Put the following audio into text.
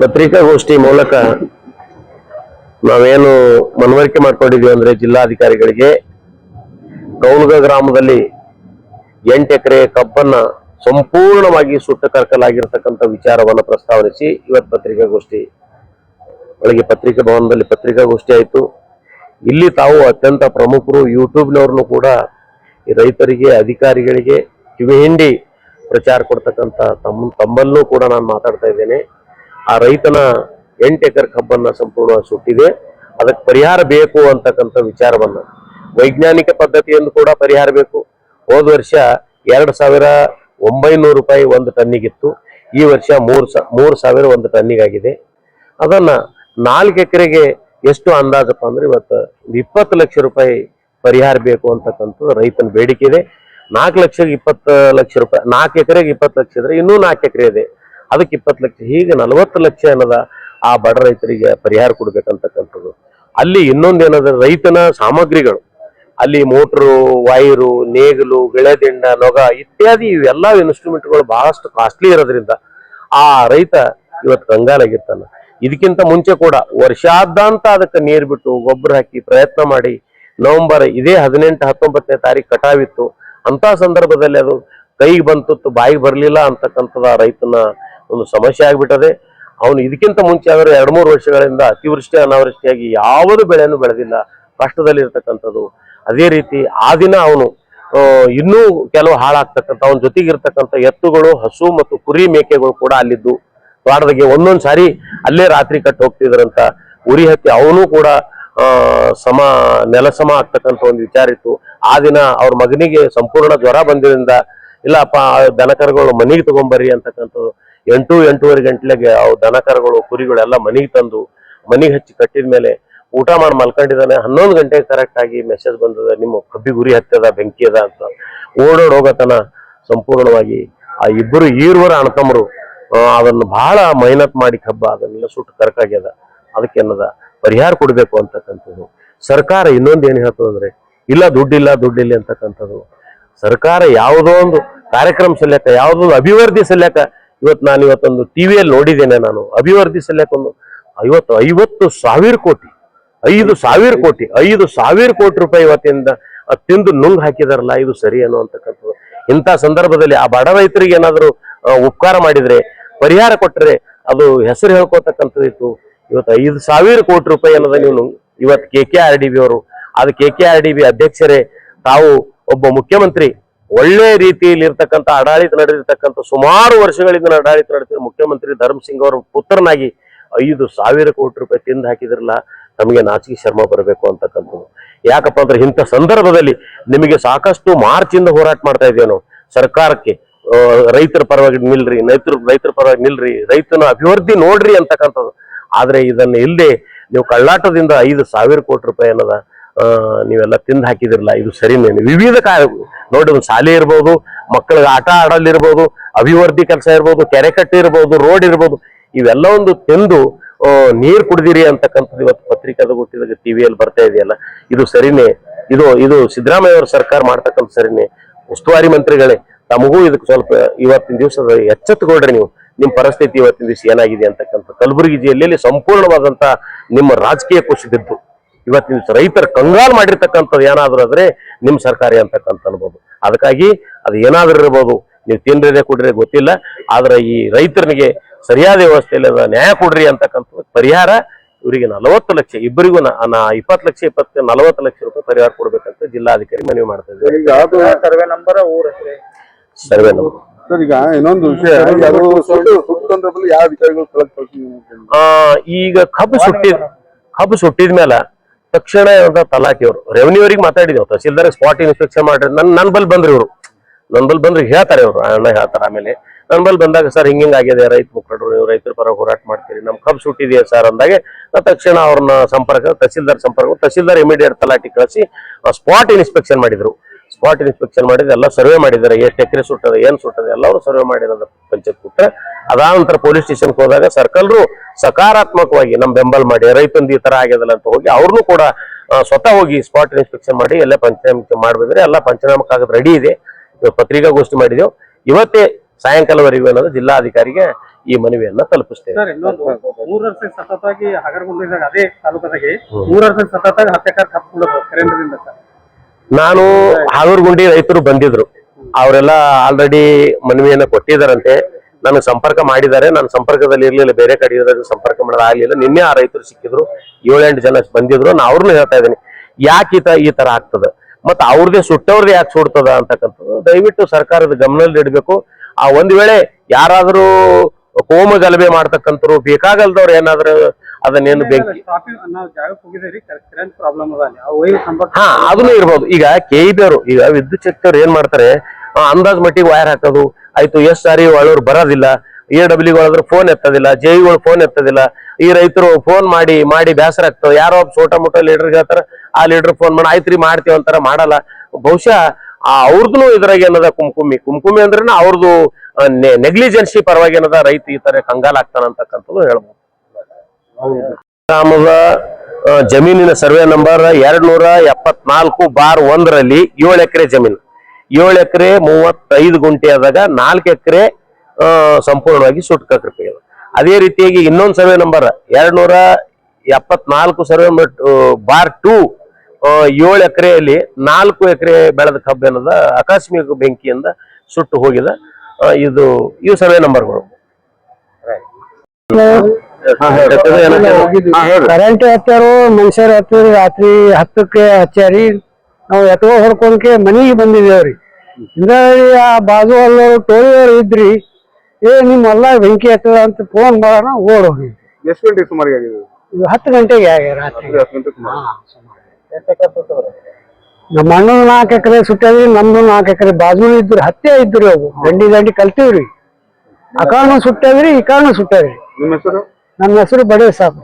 ಪತ್ರಿಕಾಗೋಷ್ಠಿ ಮೂಲಕ ನಾವೇನು ಮನವರಿಕೆ ಮಾಡ್ಕೊಂಡಿದ್ದೀವಿ ಅಂದ್ರೆ ಜಿಲ್ಲಾಧಿಕಾರಿಗಳಿಗೆ, ಕೌಲ್ಗ ಗ್ರಾಮದಲ್ಲಿ ಎಂಟು ಎಕರೆ ಕಬ್ಬನ್ನ ಸಂಪೂರ್ಣವಾಗಿ ಸುಟ್ಟು ಕರ್ಕಲಾಗಿರ್ತಕ್ಕಂಥ ವಿಚಾರವನ್ನು ಪ್ರಸ್ತಾವನಿಸಿ ಇವತ್ತು ಪತ್ರಿಕಾಗೋಷ್ಠಿ, ಒಳಗೆ ಪತ್ರಿಕಾ ಭವನದಲ್ಲಿ ಪತ್ರಿಕಾಗೋಷ್ಠಿ ಆಯಿತು. ಇಲ್ಲಿ ತಾವು ಅತ್ಯಂತ ಪ್ರಮುಖರು, ಯೂಟ್ಯೂಬ್ನವ್ರನ್ನು ಕೂಡ ಈ ರೈತರಿಗೆ, ಅಧಿಕಾರಿಗಳಿಗೆ ಕಿವಿಹಿಂಡಿ ಪ್ರಚಾರ ಕೊಡ್ತಕ್ಕಂಥ ತಮ್ಮ ತಮ್ಮಲ್ಲೂ ಕೂಡ ನಾನು ಮಾತಾಡ್ತಾ ಇದ್ದೇನೆ. ಆ ರೈತನ ಎಂಟು ಎಕರೆ ಕಬ್ಬನ್ನ ಸಂಪೂರ್ಣ ಸುಟ್ಟಿದೆ. ಅದಕ್ಕೆ ಪರಿಹಾರ ಬೇಕು ಅಂತಕ್ಕಂಥ ವಿಚಾರವನ್ನ ವೈಜ್ಞಾನಿಕ ಪದ್ಧತಿಯಿಂದ ಕೂಡ ಪರಿಹಾರ ಬೇಕು. ಹೋದ ವರ್ಷ ಎರಡು ಸಾವಿರ ಒಂಬೈನೂರು ರೂಪಾಯಿ ಒಂದು ಟನ್ನಿಗಿತ್ತು. ಈ ವರ್ಷ ಮೂರು ಸ, ಮೂರು ಸಾವಿರ ಒಂದು ಟನ್ನಿಗಾಗಿದೆ. ಅದನ್ನ ನಾಲ್ಕು ಎಕರೆಗೆ ಎಷ್ಟು ಅಂದಾಜಪ್ಪ ಅಂದ್ರೆ ಇವತ್ತು ಇಪ್ಪತ್ತು ಲಕ್ಷ ರೂಪಾಯಿ ಪರಿಹಾರ ಬೇಕು ಅಂತಕ್ಕಂಥದ್ದು ರೈತನ ಬೇಡಿಕೆ ಇದೆ. ನಾಲ್ಕು ಲಕ್ಷಕ್ಕೆ ಇಪ್ಪತ್ತು ಲಕ್ಷ ರೂಪಾಯಿ, ನಾಲ್ಕು ಎಕರೆಗೆ ಇಪ್ಪತ್ತು ಲಕ್ಷ ಇದ್ರೆ ಇನ್ನೂ ನಾಲ್ಕು ಎಕರೆ ಇದೆ. ಅದಕ್ಕೆ ಇಪ್ಪತ್ತು ಲಕ್ಷ, ಹೀಗೆ ನಲವತ್ತು ಲಕ್ಷ ಏನದ ಆ ಬಡ ರೈತರಿಗೆ ಪರಿಹಾರ ಕೊಡ್ಬೇಕಂತಕ್ಕಂಥದ್ದು. ಅಲ್ಲಿ ಇನ್ನೊಂದು ಏನದ, ರೈತನ ಸಾಮಗ್ರಿಗಳು, ಅಲ್ಲಿ ಮೋಟ್ರು, ವೈರು, ನೇಗಿಲು ಗೆಳೆದಿಂಡ ನೊಗ ಇತ್ಯಾದಿ ಇವೆಲ್ಲ ಇನ್ಸ್ಟ್ರೂಮೆಂಟ್ಗಳು ಬಹಳಷ್ಟು ಕಾಸ್ಟ್ಲಿ ಇರೋದ್ರಿಂದ ಆ ರೈತ ಇವತ್ತು ಕಂಗಾಲಾಗಿರ್ತಾನ. ಇದಕ್ಕಿಂತ ಮುಂಚೆ ಕೂಡ ವರ್ಷಾದ್ಯಂತ ಅದಕ್ಕೆ ನೀರು ಬಿಟ್ಟು ಗೊಬ್ಬರ ಹಾಕಿ ಪ್ರಯತ್ನ ಮಾಡಿ ನವೆಂಬರ್ ಇದೇ ಹದಿನೆಂಟು, ಹತ್ತೊಂಬತ್ತನೇ ತಾರೀಕು ಕಟಾವಿತ್ತು. ಅಂತ ಸಂದರ್ಭದಲ್ಲಿ ಅದು ಕೈಗೆ ಬಂತು ಬಾಯಿಗೆ ಬರಲಿಲ್ಲ ಅಂತಕ್ಕಂಥದ್ದು ಆ ರೈತನ ಒಂದು ಸಮಸ್ಯೆ ಆಗ್ಬಿಟ್ಟದೆ. ಅವನು ಇದಕ್ಕಿಂತ ಮುಂಚೆ ಆದ್ರೆ ಎರಡು ಮೂರು ವರ್ಷಗಳಿಂದ ಅತಿವೃಷ್ಟಿ, ಅನಾವೃಷ್ಟಿಯಾಗಿ ಯಾವುದು ಬೆಳೆಯನ್ನು ಬೆಳೆದಿಲ್ಲ. ಕಷ್ಟದಲ್ಲಿರ್ತಕ್ಕಂಥದ್ದು. ಅದೇ ರೀತಿ ಆ ದಿನ ಅವನು ಇನ್ನೂ ಕೆಲವು ಹಾಳಾಗ್ತಕ್ಕಂಥ, ಅವನ ಜೊತೆಗಿರ್ತಕ್ಕಂಥ ಎತ್ತುಗಳು, ಹಸು ಮತ್ತು ಕುರಿ ಮೇಕೆಗಳು ಕೂಡ ಅಲ್ಲಿದ್ದು. ವಾರದಾಗೆ ಒಂದೊಂದು ಸಾರಿ ಅಲ್ಲೇ ರಾತ್ರಿ ಕಟ್ಟು ಹೋಗ್ತಿದ್ರಂತ ಉರಿ ಹತ್ತಿ ಅವನು ಕೂಡ ಸಮ, ನೆಲಸಮ ಆಗ್ತಕ್ಕಂಥ ಒಂದು ವಿಚಾರ ಇತ್ತು. ಆ ದಿನ ಅವ್ರ ಮಗನಿಗೆ ಸಂಪೂರ್ಣ ಜ್ವರ ಬಂದಿರಿಂದ ಇಲ್ಲಪ್ಪ, ದನಕರುಗಳು ಮನೆಗೆ ತಗೊಂಬರ್ರಿ ಅಂತಕ್ಕಂಥದ್ದು. ಎಂಟು ಎಂಟೂವರೆ ಗಂಟ್ಲೆಗೆ ಅವು ದನಕರುಗಳು, ಕುರಿಗಳೆಲ್ಲ ಮನೆಗೆ ತಂದು, ಮನೆಗೆ ಹಚ್ಚಿ ಕಟ್ಟಿದ ಮೇಲೆ ಊಟ ಮಾಡಿ ಮಲ್ಕೊಂಡಿದ್ದಾನೆ. ಹನ್ನೊಂದು ಗಂಟೆಗೆ ಕರೆಕ್ಟ್ ಆಗಿ ಮೆಸೇಜ್ ಬಂದದ, ನಿಮ್ಮ ಕಬ್ಬಿ ಗುರಿ ಹತ್ತದ, ಬೆಂಕಿ ಅದ ಅಂತ. ಓಡೋಡ್ ಹೋಗತನ ಸಂಪೂರ್ಣವಾಗಿ ಆ ಇಬ್ಬರು ಈರುವರ ಅಣ್ತಮ್ಮರು ಅದನ್ನು ಬಹಳ ಮೈನತ್ ಮಾಡಿ ಕಬ್ಬ, ಅದನ್ನೆಲ್ಲ ಸುಟ್ಟು ಕರ್ಕಾಗ್ಯದ ಅದಕ್ಕೆ ಅನ್ನದ ಪರಿಹಾರ ಕೊಡಬೇಕು ಅಂತಕ್ಕಂಥದ್ದು. ಸರ್ಕಾರ ಇನ್ನೊಂದು ಏನ್ ಹೇಳ್ತದಂದ್ರೆ ಇಲ್ಲ ದುಡ್ಡಿಲ್ಲ ದುಡ್ಡಿಲ್ಲ ಅಂತಕ್ಕಂಥದ್ದು. ಸರ್ಕಾರ ಯಾವುದೋ ಒಂದು ಕಾರ್ಯಕ್ರಮ ಸಲ್ಯಾಕ, ಯಾವುದೋ ಅಭಿವೃದ್ಧಿ ಸಲ್ಯಾಕ ಇವತ್ತು ನಾನು ಇವತ್ತೊಂದು ಟಿವಿಯಲ್ಲಿ ನೋಡಿದ್ದೇನೆ ನಾನು. ಅಭಿವೃದ್ಧಿ ಸಲ್ಯಾಕ ಒಂದು ಐವತ್ತು ಐವತ್ತು ಸಾವಿರ ಕೋಟಿ. ಐದು ಸಾವಿರ ಕೋಟಿ. ಐದು ಸಾವಿರ ಕೋಟಿ ರೂಪಾಯಿ ಇವತ್ತಿಂದ ತಿಂದು ನುಂಗ್ ಹಾಕಿದಾರಲ್ಲ, ಇದು ಸರಿ ಅಂತಕ್ಕಂಥದ್ದು ಇಂಥ ಸಂದರ್ಭದಲ್ಲಿ ಆ ಬಡ ರೈತರಿಗೆ ಏನಾದರೂ ಉಪಕಾರ ಮಾಡಿದ್ರೆ, ಪರಿಹಾರ ಕೊಟ್ಟರೆ ಅದು ಹೆಸರು ಹೇಳ್ಕೊತಕ್ಕಂಥದ್ದು ಇತ್ತು. ಇವತ್ತು ಐದು ಸಾವಿರ ಕೋಟಿ ರೂಪಾಯಿ ಅನ್ನೋದ ನೀವು ಇವತ್ತು K K R D B ಅವರು ಅದು K K R D B ಅಧ್ಯಕ್ಷರೇ ತಾವು ಒಬ್ಬ ಮುಖ್ಯಮಂತ್ರಿ. ಒಳ್ಳೆ ರೀತಿಯಲ್ಲಿ ಇರ್ತಕ್ಕಂಥ ಆಡಳಿತ ನಡೆದಿರ್ತಕ್ಕಂಥ ಸುಮಾರು ವರ್ಷಗಳಿಂದ ಆಡಳಿತ ನಡೆಸಿದ ಮುಖ್ಯಮಂತ್ರಿ ಧರ್ಮಸಿಂಗ್ ಅವರ ಪುತ್ರನಾಗಿ ಐದು ಸಾವಿರ ಕೋಟಿ ರೂಪಾಯಿ ತಿಂದು ಹಾಕಿದ್ರಲ್ಲ ನಮಗೆ ನಾಚಿಕೆ ಶರ್ಮ ಬರಬೇಕು ಅಂತಕ್ಕಂಥದ್ದು. ಯಾಕಪ್ಪ ಅಂದ್ರೆ ಇಂಥ ಸಂದರ್ಭದಲ್ಲಿ ನಿಮಗೆ ಸಾಕಷ್ಟು ಮಾರ್ಚ್ ಇಂದ ಹೋರಾಟ ಮಾಡ್ತಾ ಇದ್ದೇವೆ ನಾವು. ಸರ್ಕಾರಕ್ಕೆ ರೈತರ ಪರವಾಗಿ ನಿಲ್ರಿ, ರೈತರ ರೈತರ ಪರವಾಗಿ ನಿಲ್ರಿ, ರೈತನ ಅಭಿವೃದ್ಧಿ ನೋಡ್ರಿ ಅಂತಕ್ಕಂಥದ್ದು. ಆದರೆ ಇದನ್ನ ಇಲ್ಲದೆ ನೀವು ಕಳ್ಳಾಟದಿಂದ ಐದು ಸಾವಿರ ಕೋಟಿ ರೂಪಾಯಿ ಅನ್ನೋದ ನೀವೆಲ್ಲ ತಿಂದು ಹಾಕಿದಿರಲ್ಲ, ಇದು ಸರಿನೇನು ವಿವಿಧ ಕಾರ್ಯ ನೋಡಿ, ಒಂದು ಶಾಲೆ ಇರ್ಬೋದು, ಮಕ್ಕಳಿಗೆ ಆಟ ಆಡಲಿರ್ಬೋದು ಅಭಿವೃದ್ಧಿ ಕೆಲಸ ಇರ್ಬೋದು ಕೆರೆ ಕಟ್ಟೆ ಇರ್ಬೋದು, ರೋಡ್ ಇರ್ಬೋದು, ಇವೆಲ್ಲ ಒಂದು ತಿಂದು ನೀರು ಕುಡಿದಿರಿ ಅಂತಕ್ಕಂಥದ್ದು ಇವತ್ತು ಪತ್ರಿಕಾದ ಹುಟ್ಟಿದಾಗ ಟಿವಿಯಲ್ಲಿ ಬರ್ತಾ ಇದೆಯಲ್ಲ, ಇದು ಸರಿನೇ. ಇದು ಇದು ಸಿದ್ದರಾಮಯ್ಯ ಅವರ ಸರ್ಕಾರ ಮಾಡ್ತಕ್ಕಂಥ ಸರಿನೇ. ಉಸ್ತುವಾರಿ ಮಂತ್ರಿಗಳೇ, ತಮಗೂ ಇದಕ್ಕೆ ಸ್ವಲ್ಪ ಇವತ್ತಿನ ದಿವಸದ ಎಚ್ಚೆತ್ತುಕೊಳ್ರಿ ನೀವು. ನಿಮ್ಮ ಪರಿಸ್ಥಿತಿ ಇವತ್ತಿನ ದಿವಸ ಏನಾಗಿದೆ ಅಂತಕ್ಕಂಥ ಕಲಬುರಗಿ ಜಿಲ್ಲೆಯಲ್ಲಿ ಸಂಪೂರ್ಣವಾದಂಥ ನಿಮ್ಮ ರಾಜಕೀಯ ಕುಸಿದಿದ್ದು. ಇವತ್ತಿನ ರೈತರ ಕಂಗಾಲ್ ಮಾಡಿರ್ತಕ್ಕಂಥದ್ದು ಏನಾದರೂ ಆದ್ರೆ ನಿಮ್ ಸರ್ಕಾರಿ ಅಂತಕ್ಕಂಥ ಅನ್ಬೋದು. ಅದಕ್ಕಾಗಿ ಅದು ಏನಾದರೂ ಇರ್ಬೋದು. ನೀವು ತಿನ್ರಿದೆ ಕೊಡ್ರಿ ಗೊತ್ತಿಲ್ಲ. ಆದರೆ ಈ ರೈತರಿಗೆ ಸರಿಯಾದ ವ್ಯವಸ್ಥೆಯಲ್ಲಿ ನ್ಯಾಯ ಕೊಡ್ರಿ ಅಂತಕ್ಕಂಥದ್ದು ಪರಿಹಾರ ಇವರಿಗೆ ನಲವತ್ತು ಲಕ್ಷ ಇಬ್ಬರಿಗೂ ಇಪ್ಪತ್ತು ಲಕ್ಷ ಇಪ್ಪತ್ತು ನಲವತ್ತು ಲಕ್ಷ ರೂಪಾಯಿ ಪರಿಹಾರ ಕೊಡ್ಬೇಕಂತ ಜಿಲ್ಲಾಧಿಕಾರಿ ಮನವಿ ಮಾಡ್ತಾ ಇದ್ದಾರೆ. ಈಗ ಸರ್ವೆ ನಂಬರ್ ಊರ ಸರ್ವೆ ನಂಬರ್. ಸರ್ ಈಗ ಇನ್ನೊಂದು ವಿಷಯ ಈಗ ಯಾವ ಕಬ್ಬು ಸುಟ್ಟಿದ ಕಬ್ಬು ಸುಟ್ಟಿದ ಮೇಲೆ ತಕ್ಷಣ ತಲಾಟಿ ಅವರು. ರೆವೆನ್ಯೂ ಅವ್ರಿಗೆ ಮಾತಾಡಿದೆವು ತಹಸೀಲ್ದಾರ್ ಸ್ಪಾಟ್ ಇನ್ಸ್ಪೆಕ್ಷನ್ ಮಾಡ್ರಿ. ನನ್ ನನ್ ಬಲ್ ಬಂದ್ರಿ ಇವರು. ನನ್ ಬಲ್ ಬಂದ್ರಿ ಹೇಳ್ತಾರೆ ಇವರು. ಅಣ್ಣ ಹೇಳ್ತಾರೆ ಆಮೇಲೆ. ನನ್ ಬಲ್ ಬಂದಾಗ ಸರ್ ಹಿಂಗ ಆಗಿದೆ ರೈತ ಮುಖಂಡರು, ನೀವು ರೈತರ ಪರ ಹೋರಾಟ ಮಾಡ್ತೀರಿ. ನಮ್ ಕಬ್ ಸುಟ್ಟಿದೆಯಾ ಸರ್ ಅಂದಾಗೆ ತಕ್ಷಣ ಅವ್ರನ್ನ ಸಂಪರ್ಕ, ತಹಸೀಲ್ದಾರ್ ಸಂಪರ್ಕ, ತಹಸೀಲ್ದಾರ್ ಇಮಿಡಿಯೇಟ್ ತಲಾಟಿ ಕಳಿಸಿ ಸ್ಪಾಟ್ ಇನ್ಸ್ಪೆಕ್ಷನ್ ಮಾಡಿದ್ರು. ಸ್ಪಾಟ್ ಇನ್ಸ್ಪೆಕ್ಷನ್ ಮಾಡಿದ್ರೆ ಎಲ್ಲ ಸರ್ವೆ ಮಾಡಿದ್ದಾರೆ. ಎಷ್ಟು ಎಕರೆ ಸುಟ್ಟದ ಏನ್ ಸುಟ್ಟದ ಎಲ್ಲರೂ ಸರ್ವೆ ಮಾಡಿರೋದು ಪಂಚಾಯತ್ ಕೊಟ್ಟರೆ ಅದಾದ ನಂತರ ಪೊಲೀಸ್ ಸ್ಟೇಷನ್ಗೆ ಹೋದಾಗ ಸರ್ಕಲ್ರು ಸಕಾರಾತ್ಮಕವಾಗಿ ನಮ್ ಬೆಂಬಲ ಮಾಡಿ ರೈತಂದು ಈ ತರ ಆಗ್ಯದಲ್ಲ ಅಂತ ಹೋಗಿ ಅವ್ರನ್ನೂ ಕೂಡ ಸ್ವತಃ ಹೋಗಿ ಸ್ಪಾಟ್ ಇನ್ಸ್ಪೆಕ್ಷನ್ ಮಾಡಿ ಎಲ್ಲ ಪಂಚನಾಮಕ್ಕೆ ಮಾಡ್ಬಿದ್ರೆ ಎಲ್ಲ ಪಂಚನಾಮಕ್ಕೆ ರೆಡಿ ಇದೆ. ಇವತ್ತು ಪತ್ರಿಕಾಗೋಷ್ಠಿ ಮಾಡಿದೆವು. ಇವತ್ತೇ ಸಾಯಂಕಾಲವರೆಗೂ ಅನ್ನೋದು ಜಿಲ್ಲಾಧಿಕಾರಿಗೆ ಈ ಮನವಿಯನ್ನ ತಲುಪಿಸ್ತೇವೆ. ಮೂರ್ ವರ್ಷ ಸತತವಾಗಿ ಹಗರಗುಂದಿದಾಗ ಅದೇ ತಾಲೂಕದಾಗೆ. ಮೂರ್ ವರ್ಷ ಸತತವಾಗಿ ಎಕರೆ ಕಪ್ಪಿಡೋದು ಕರೆಂಟ್ರಿಂದ ಸರ್. ನಾನು ಹಾಗೂರ್ಗುಂಡಿ ರೈತರು ಬಂದಿದ್ರು. ಅವರೆಲ್ಲ ಆಲ್ರೆಡಿ ಮನವಿಯನ್ನ ಕೊಟ್ಟಿದಾರಂತೆ ನನಗೆ ಸಂಪರ್ಕ ಮಾಡಿದ್ದಾರೆ. ನಾನು ಸಂಪರ್ಕದಲ್ಲಿ ಇರ್ಲಿಲ್ಲ. ಬೇರೆ ಕಡೆ ಇರೋದ್ರಲ್ಲಿ ಸಂಪರ್ಕ ಮಾಡೋದು ಆಗ್ಲಿಲ್ಲ. ನಿನ್ನೆ ಆ ರೈತರು ಸಿಕ್ಕಿದ್ರು. ಏಳೆಂಟು ಜನ ಬಂದಿದ್ರು. ನಾನು ಅವ್ರನ್ನೂ ಹೇಳ್ತಾ ಇದ್ದೀನಿ, ಯಾಕೆ ಈ ತರ ಈ ತರ ಆಗ್ತದ? ಮತ್ತೆ ಅವ್ರದೇ ಸುಟ್ಟವ್ರದ್ದು ಯಾಕೆ ಸುಡ್ತದ? ಅಂತಕ್ಕಂಥದ್ದು ದಯವಿಟ್ಟು ಸರ್ಕಾರದ ಗಮನದಲ್ಲಿ ಇಡಬೇಕು. ಆ ಒಂದ್ ವೇಳೆ ಯಾರಾದರೂ ಕೋಮ ಗಲಭೆ ಮಾಡ್ತಕ್ಕಂಥವ್ರು, ಬೇಕಾಗಲ್ದವ್ರು ಏನಾದ್ರು ಅದನ್ನೇನು ಬೆಂಕಿ ಹಾ ಅದನ್ನು ಇರ್ಬೋದು. ಈಗ ಕೆ ಅವರು ಈಗ ವಿದ್ಯುತ್ ಶಕ್ತಿಯವ್ರು ಏನ್ ಮಾಡ್ತಾರೆ? ಅಂದಾಜ್ ಮಟ್ಟಿಗೆ ವೈರ್ ಹಾಕೋದು. ಆಯ್ತು ಎಷ್ಟ್ ಸಾರಿ ಒಳವ್ರು ಬರೋದಿಲ್ಲ. ಎ ಡಬ್ಲ್ಯೂ ಗಳಾದ್ರು ಫೋನ್ ಎತ್ತೋದಿಲ್ಲ. ಜೈಗಳು ಫೋನ್ ಎತ್ತದಿಲ್ಲ. ಈ ರೈತರು ಫೋನ್ ಮಾಡಿ ಮಾಡಿ ಬೇಸರ ಆಗ್ತದೆ. ಯಾರೋ ಒಬ್ಬ ಸೋಟ ಮುಟ ಲೀಡರ್ ಹೇಳ್ತಾರ ಆ ಲೀಡರ್ ಫೋನ್ ಮಾಡಿ. ಆಯ್ತ್ರಿ ಮಾಡ್ತೀವಿ ಅಂತಾರ ಮಾಡಲ್ಲ. ಬಹುಶಃ ಆ ಅವ್ರದ್ದು ಇದ್ರಾಗ ಏನದ ಕುಂಕುಮಿ. ಕುಂಕುಮಿ ಅಂದ್ರೆ ಅವ್ರದ್ದು ನೆಗ್ಲಿಜೆನ್ಸಿ ಪರವಾಗಿ ಏನದ ರೈತ ಈ ತರ ಕಂಗಾಲ್ ಅಂತಕ್ಕಂಥದ್ದು ಹೇಳ್ಬೋದು. ಗ್ರಾಮದ ಜಮೀನಿನ ಸರ್ವೆ ನಂಬರ್ ಎರಡ್ ನೂರ ಎಪ್ಪತ್ನಾಲ್ಕು ಬಾರ್ ಒಂದರಲ್ಲಿ ಏಳು ಎಕರೆ ಜಮೀನು. ಏಳು ಎಕರೆ ಮೂವತ್ತೈದು ಗುಂಟೆ ಆದಾಗ ನಾಲ್ಕು ಎಕರೆ ಸಂಪೂರ್ಣವಾಗಿ ಸುಟ್ಕೃಪೆ ಅದೇ ರೀತಿಯಾಗಿ ಇನ್ನೊಂದು ಸರ್ವೆ ನಂಬರ್ ಎರಡ್ ನೂರ ಎಪ್ಪತ್ನಾಲ್ಕು ಸರ್ವೆ ಬಾರ್ ಟೂ ಏಳು ಎಕರೆಯಲ್ಲಿ ನಾಲ್ಕು ಎಕರೆ ಬೆಳೆದ ಕಬ್ಬು ಏನದ, ಆಕಸ್ಮಿಕ ಬೆಂಕಿಯಿಂದ ಸುಟ್ಟು ಹೋಗಿದೆ. ಇದು ಇವು ಸರ್ವೆ ನಂಬರ್ಗಳು. ಕರೆಂಟ್ ಹಚ್ಚಾರು ಮನುಷ್ಯರು ಹತ್ತಿರಿ ರಾತ್ರಿ ಹತ್ತಕ್ಕೆ ಹಚ್ಚಾರಿ. ನಾವು ಎತ್ತೋ ಹೊಡ್ಕೊಂಡ್ಕೆ ಮನೆಗೆ ಬಂದಿದ್ದೇವ್ರಿ. ಹಿಂದಿ ಆ ಬಾಜು ಅಲ್ಲವರು ಟೋಳಿಯವರು ಇದ್ರಿ. ಏ ನಿಮ್ಮ ಎಲ್ಲ ಬೆಂಕಿ ಹತ್ತದ ಅಂತ ಫೋನ್ ಮಾಡೋಣ ಓಡ್ ಹೋಗಿ. ಎಷ್ಟು ಗಂಟೆಗೆ ಸುಮಾರಿಗೆ ಆಗಿದೆ? ಇದು ಹತ್ತು ಗಂಟೆಗೆ ಆಗಿದೆ ರಾತ್ರಿ. ಹತ್ತು ಗಂಟೆ ಸುಮಾರು. ನಮ್ಮ ಅಣ್ಣನ ನಾಲ್ಕು ಎಕರೆ ಸುಟ್ಟದ್ರಿ ನಮ್ದು ನಾಲ್ಕು ಎಕರೆ ಬಾಜು ಇದ್ರಿ ಹತ್ತೆ ಇದ್ರಿ ಅವು ದಂಡಿ ದಂಡಿ ಕಲ್ತೀವ್ರಿ. ಆ ಕಾರಣ ಸುಟ್ಟದ್ರಿ ಈ ಕಾರಣ ಸುಟ್ಟದ್ರಿ ನಿಮ್ಮ ಹೆಸರು? ನನ್ನ ಹೆಸರು ಬಡೇ ಸಾಬ್